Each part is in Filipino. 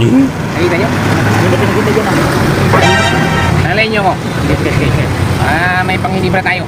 Nakita nyo? Nakita ah. Nyo ko. Ah, may panghinibra tayo.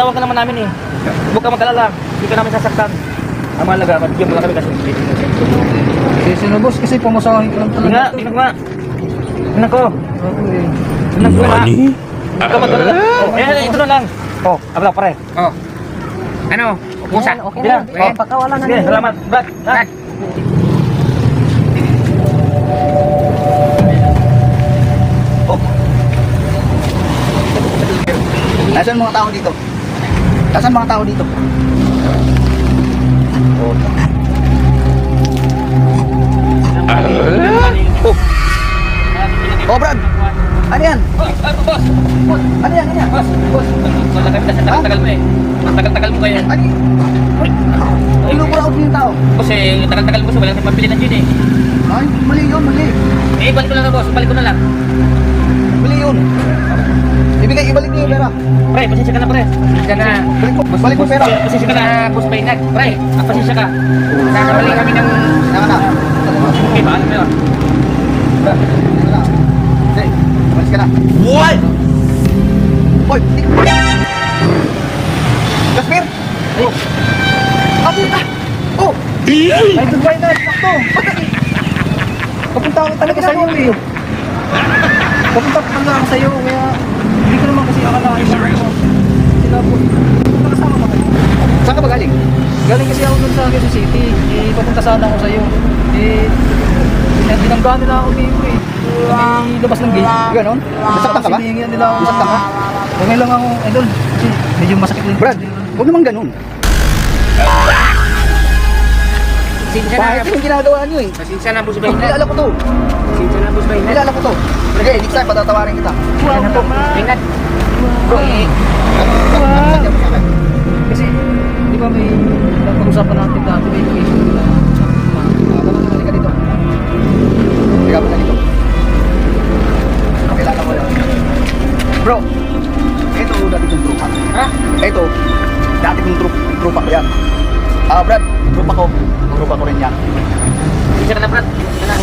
Hindi, Bitawan ka naman namin eh. Huwag ka magkalala. Hindi ka namin sasaktan. Ang mahalaga, magbigyan mo lang kami kasi hindi. Eh, sino boss? Kasi pamasahin ko lang Hindi nga, tingnan ko nga. Tingnan ko. Tingnan ko nga. Huwag ka magkalala. Oh, eh, ito na lang. Oh, abla pare. Oh. Ano? Pusa. Okay na. Oh, pagkawala Sige, salamat. Brad. Brad. Nasaan mga tao dito? Nasaan mga tao dito? Oh. Oh, Brad! Ano yan? Boss, ano, boss? Ano yan? Ano yan? Boss, boss. Wala kami kasi tagal-tagal mo eh. Ang tagal-tagal mo kaya. Ano? Inubura out yung tao. Kasi tagal-tagal mo kasi wala kang pambili ng gin eh. Ay, mali yun, mali. Eh, balik ko na lang boss. Balik ko na lang. Mali yun. Ibigay, ibalik niyo yung pera. Pre, pasensya ka na pre. Diyan na. Balik mo, balik mo pera. Pasensya ka na, boss Bainag. Pre, ah, pasensya ka. Nakabalik kami ng... Saka na. Okay ba? Ano ba yun? Saka na. Hindi, umalis ka na. What? Hoy! di- Kasmir! Oh! Ah, puta! Oh! Ay, Dubai na! Sakto! Papunta ako talaga sa'yo eh. Papunta ko talaga ako sa'yo, kaya hindi ko naman kasi akalain na ano. Sila po. Nakasama ka kayo. Saan ka ba galing? Galing kasi ako dun sa Quezon City. Eh, papunta sana ako sa'yo. Eh, tinanggaan nila ako dito eh. Kami labas ng gate. Ganon? Nasaktan ka ba? Siningian nila ako. Nasaktan ka? Okay lang ako, idol. Kasi medyo masakit lang. Brad, huwag naman ganun. Pasensya na. Bakit yung ginagawa niyo eh? Pasensya na, Boss Bainag. kilala ko to. Pasensya na, Boss Bainag. Kilala ko to. Sige, next time patatawarin kita. Ano to? Bainag. Bro, eh. Kasi, di ba may napag-usapan natin dati may tama na, halika dito. Halika mo na dito. Kilala ko lang. Bro, ito dati kong trupa. Ha? Ito, dati kong trupa ko yan. Ah, Brad, trupa ko. Trupa ko rin yan. Ka na, Brad.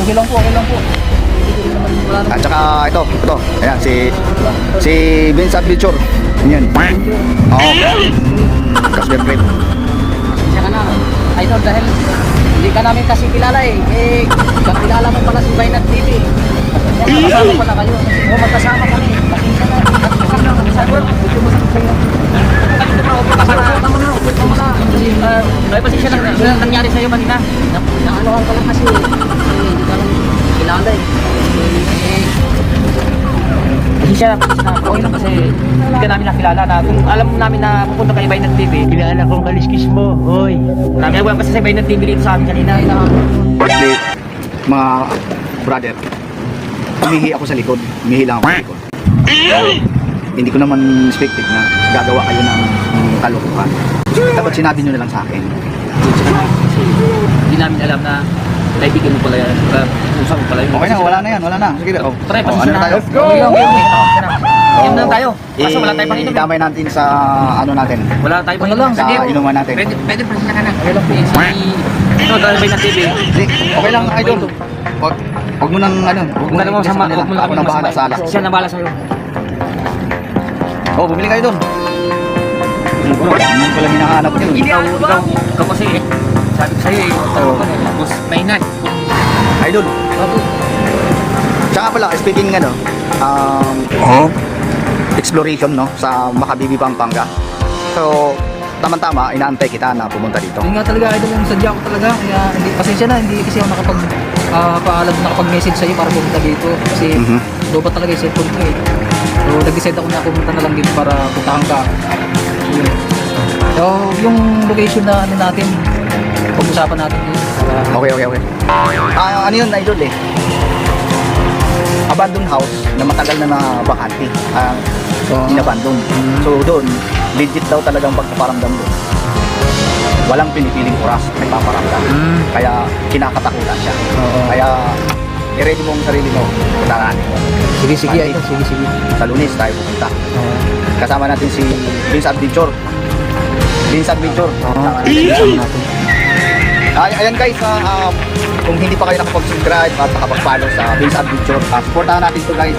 Okay lang po, okay lang po. At saka ito, ito. Ayan, si si Vince Adventure. Yan. Oo. Kasper Grade. Pasensya ka na. Idol, dahil hindi ka namin kasi kilala eh. Eh, kakilala mo pala si Bainag TV. Magkasama pala kayo. O, magkasama kami. Pasensya na. Pasensya na. Pasensya na. Video mo sa pasensya na. Na, na. Kasi, ah, ay, pasensya na. Ano nangyari kanina? Naanohan ka lang kasi. Hindi ka lang kilala eh. Eh, pasensya na. Okay lang kasi hindi ka namin nakilala na kung alam namin na pupunta kay Bainag TV, Kilala kong kaliskis mo, hoy. Marami ako kasi sa Bainag TV dito sa amin kanina. Firstly, mga brother, umihi ako sa likod. Umihi lang ako sa likod. Hindi ko naman expected na gagawa kayo ng kalokohan. Dapat sinabi nyo na lang sa akin. Na kasi hindi namin alam na kaibigan mo pala yan. Usap mo pala yun. Okay na, wala na yan, wala na. Sige, oh. Pre, oh, pasensya ano na. tayo? Okay. Okay na. Inom na tayo. Kaso wala tayong panginom. Idamay natin sa ano natin. Wala tayong Ano panginom. lang, sa inuman natin. Pwede, pwede, pasensya ka na. Okay lang. Ito, dahil Bainag TV. Okay lang, idol. Wag, wag mo nang ano, wag mo Huwag nang mo sama, sa kanila. huwag mo na nang bahala sa alas. Siya na bahala sa'yo. Oh, bumili kayo doon. Bro, hindi pala hinahanap nyo. Hindi Ikaw, ako ba? ikaw. Ikaw kasi eh. Sabi ko sa'yo eh. Oo. Tapos mainan. Idol. Bago. Tsaka pala, speaking ano, um, exploration no, sa Makabibi, Pampanga. So, tama-tama, inaantay kita na pumunta dito. Yun nga talaga, idol yung sadya ko talaga. Kaya hindi, pasensya na, hindi kasi ako nakapag ah, paalam, nakapag-message sa'yo para pumunta dito. Kasi Mhm. doon talaga yung cellphone ko eh. So, nag-decide ako na pumunta na lang dito para puntahan ka. So, yung location na ano natin, pag-usapan natin yun. Okay, okay, okay. Ah, ano yun, idol eh? Abandoned house na matagal na na bakante. Ah, so, inabandon. So doon, legit daw talagang pagpaparamdam doon. Walang pinipiling oras nagpaparamdam. Mm. Kaya kinakatakutan siya. Oo. Kaya i-ready mo ang sarili mo. Puntahan mo. sige, sige, idol, sige, sige. Sa lunes tayo pupunta. Oo. Kasama natin si Vince Adventure. Vince Adventure. Oo. Kasama natin. Ay, ayan guys, ah, um, kung hindi pa kayo nakapag-subscribe at nakapag-follow sa Vince Adventure, uh, supportahan natin ito guys.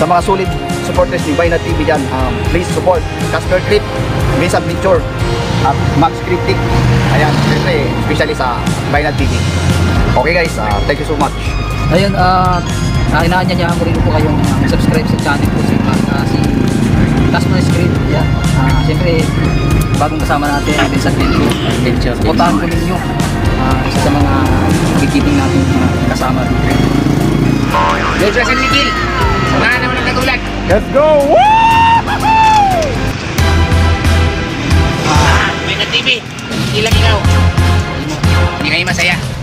Sa mga solid supporters ni Vina TV dyan, um, please support Casper Clip, Vince Adventure, at Max Cryptic. Ayan, siyempre, especially sa Vina TV. Okay guys, ah, thank you so much. Ayun, ah, uh, inaanyayahan ko rin po kayong uh, subscribe sa channel ko si, uh, si Customer Script. Yan. Ah, Siyempre, bagong kasama natin, Adventure. Adventure. Supportahan ko ninyo. Ah, isa sa mga gigiting natin mga kasama dito. Let's San Miguel. Samahan naman ang katulad. Let's go! Ah, may na TV. Hindi lang ikaw. Hindi kayo masaya.